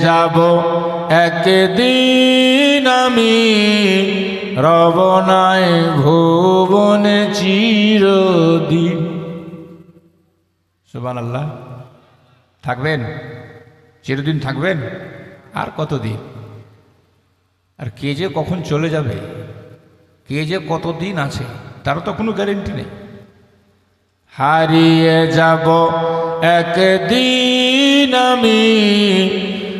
যাব। একদিন আমি রবনায় ভুবনে চিরদিন। সুবান আল্লাহ থাকবেন? চিরদিন থাকবেন? আর কতদিন? আর কে যে কখন চলে যাবে? কে যে কতদিন আছে? তারও তো কোনো গ্যারেন্টি নেই। হারিয়ে যাব। একদিন আমি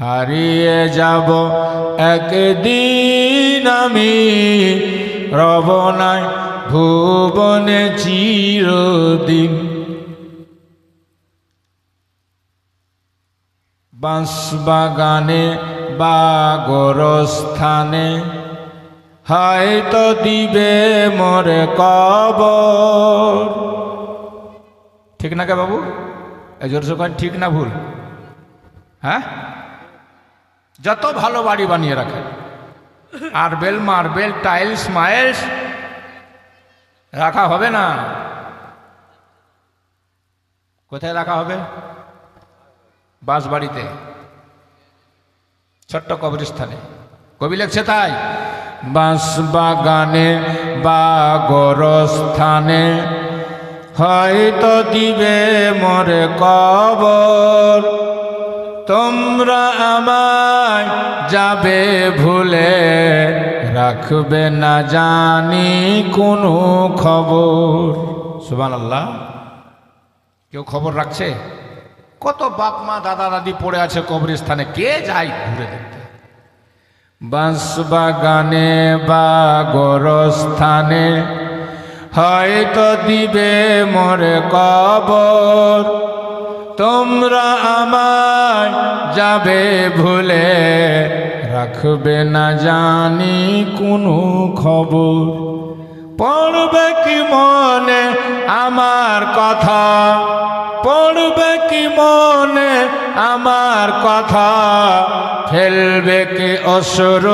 হারিয়ে যাব একদিন আমি। রবনায় ভুবনে চিরদিন। বাঁশবাগানে বা গোরস্থানে হয়তো দিবে মোরে কবর। ঠিক না কে বাবু? এই জোর সোকান ঠিক না ভুল। হ্যাঁ? যত ভালো বাড়ি বানিয়ে রাখে। আরবেল মার্বেল টাইলস, মাইলস, রাখা হবে না। কোথায় রাখা হবে? বাস বাড়িতে ছোট্ট কবরস্থানে। কবি লেখছে তাই, বাঁশ বাগানে বা গোরস্থানে হয়তো দিবে মরে কবর। তোমরা আমায় যাবে ভুলে রাখবে না জানি কোনো খবর। সুবান আল্লাহ কেউ খবর রাখছে? কত বাপ মা দাদা দাদি পড়ে আছে কবরস্থানে, কে যায় ঘুরে দেখতে? বাঁশবাগানে বা গোরস্থানে হয়তো দিবে মোরে কবর। তোমরা আমায় যাবে ভুলে রাখবে না জানি কোনো খবর। পড়বে কি মনে আমার কথা? পড়বে কি মনে আমার কথা? ফেলবে কি অসর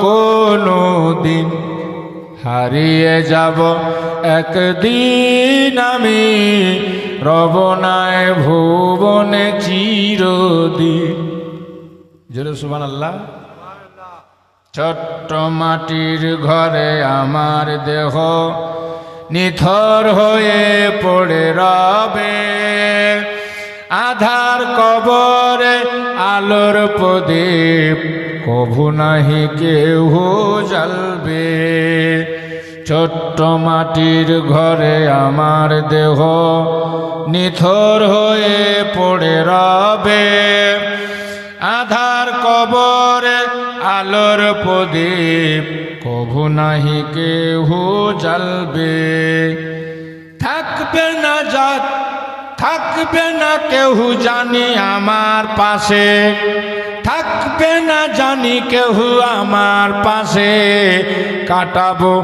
কোনো দিন? হারিয়ে যাব একদিন আমি। রবনায় ভুবনে চিরদিন। জোরে সুবান আল্লাহ ছোট্ট মাটির ঘরে আমার দেহ নিথর হয়ে পড়ে রবে। আধার কবরে আলোর প্রদীপ, কভু নাহি কেউ জ্বালবে। ছোট্ট মাটির ঘরে আমার দেহ নিথর হয়ে পড়ে রবে। আধার কবরে আলোর প্রদীপ, কভু নাহি কেহ জ্বালবে। থাকবে না যা থাকবে না কেউ জানি আমার পাশে। থাকবে না জানি কেউ আমার পাশে। কাটাবো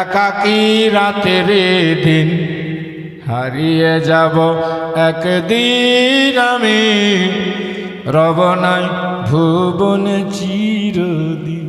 একাকি রাতের দিন। হারিয়ে যাব একদিন আমি রবনায় ভুবন চিরদিন।